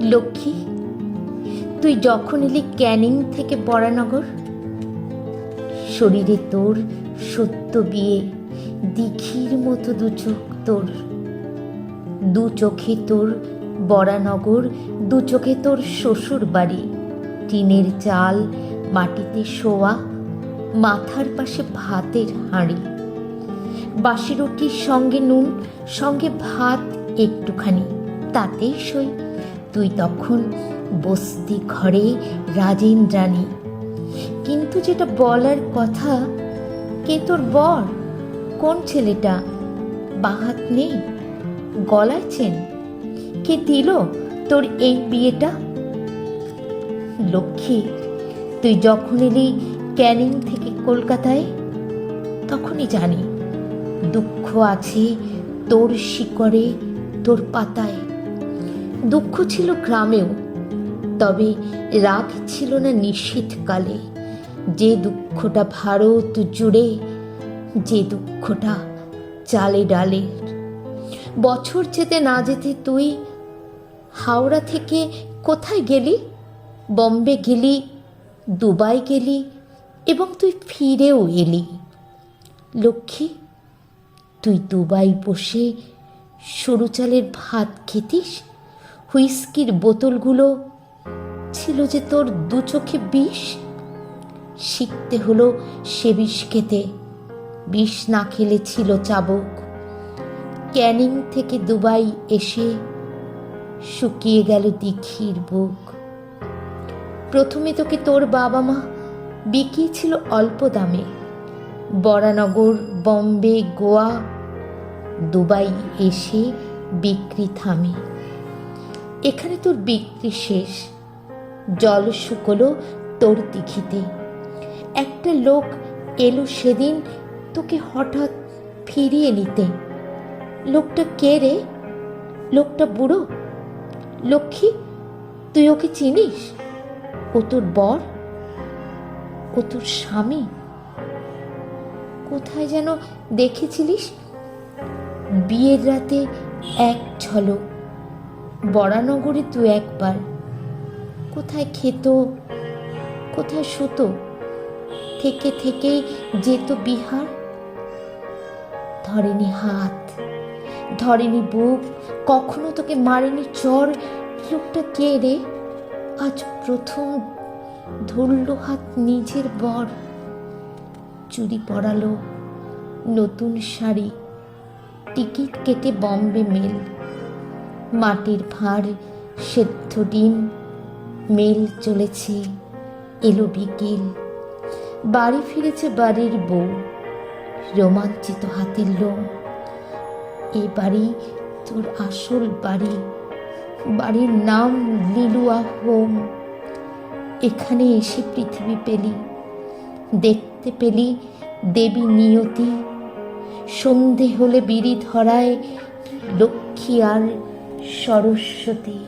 লক্ষ্মী, তুই যখন এলি ক্যানিং থেকে বরানগর শরীরে তোর সত্য বিয়ে, দিঘির মতো দু চোখ তোর। দু চোখে তোর বরানগর, দু চোখে তোর শ্বশুর বাড়ি। টিনের চাল মাটিতে শোয়া, মাথার পাশে ভাতের হাঁড়ি। বাসি রুটির সঙ্গে নুন, সঙ্গে ভাত একটুখানি, তাতেই সই। তুই তখন বস্তি ঘরে রাজেন্দ্রাণী কিন্তু যেটা বলার কথা, কে তোর বর? কোন ছেলেটা? বাহাত নেই, গলায় চেন। কে দিল তোর এই বিয়েটা? লক্ষ্মী, তুই যখন এলি ক্যানিং থেকে কলকাতায়, তখনই জানি দুঃখ আছে তোর শিকড়ে, তোর পাতায়। দুঃখ ছিল গ্রামেও, তবে রাগ ছিল না নিশীথকালে যে দুঃখটা ভারত জুড়ে, যে দুঃখটা চালে ডালে। বছর যেতে না যেতে তুই হাওড়া থেকে কোথায় গেলি? বম্বে গেলি, দুবাই গেলি, এবং তুই ফিরেও এলি। লক্ষ্মী, তুই দুবাই বসে সরু চালের ভাত খেতিস? হুইস্কির বোতলগুলো ছিল যে তোর দু চোখে বিষ? শিখতে হলো সে বিষ খেতে। বিষ না খেলে ছিল চাবক। ক্যানিং থেকে দুবাই এসে শুকিয়ে গেল দীঘির বুক। প্রথমে তোকে তোর বাবা মা বিকিয়েছিল অল্প দামে। বরানগর, বম্বে, গোয়া, দুবাই এসে বিক্রি থামে। এখানে তোর বিক্রি শেষ। জল শুকলো তোর দিঘিতে। একটা লোক এলো সেদিন তোকে হঠাৎ ফিরিয়ে নিতে। লোকটা কে রে? লোকটা বুড়ো? লক্ষ্মী, তুই ওকে চিনিস? ও তোর বর? ও তোর স্বামী? কোথায় যেন দেখেছিলিস? বিয়ের রাতে এক ঝলক বরানগরে তুই একবার। কোথায় খেত, কোথায় শুতো, থেকে থেকেই যেত বিহার। ধরেনি হাত, ধরেনি বুক, কখনো তোকে মারেনি চর। লোকটা কে রে? আজ প্রথম ধরল হাত নিজের বর। চুরি পরালো নতুন শাড়ি, টিকিট কেটে বম্বে মেল। মাটির ভাঁড়, সেদ্ধ ডিম, মেল চলেছে, এলো বিকেল। বাড়ি ফিরেছে বাড়ির বউ, রোমাঞ্চিত হাতের লোম। এ বাড়ি তোর আসল বাড়ি, বাড়ির নাম লিলুয়া হোম। এখানে এসে পৃথিবী পেলি, দেখতে পেলি দেবী নিয়তি। সন্ধে হলে বিড়ি ধরায় লক্ষ্মী আর সরস্বতী।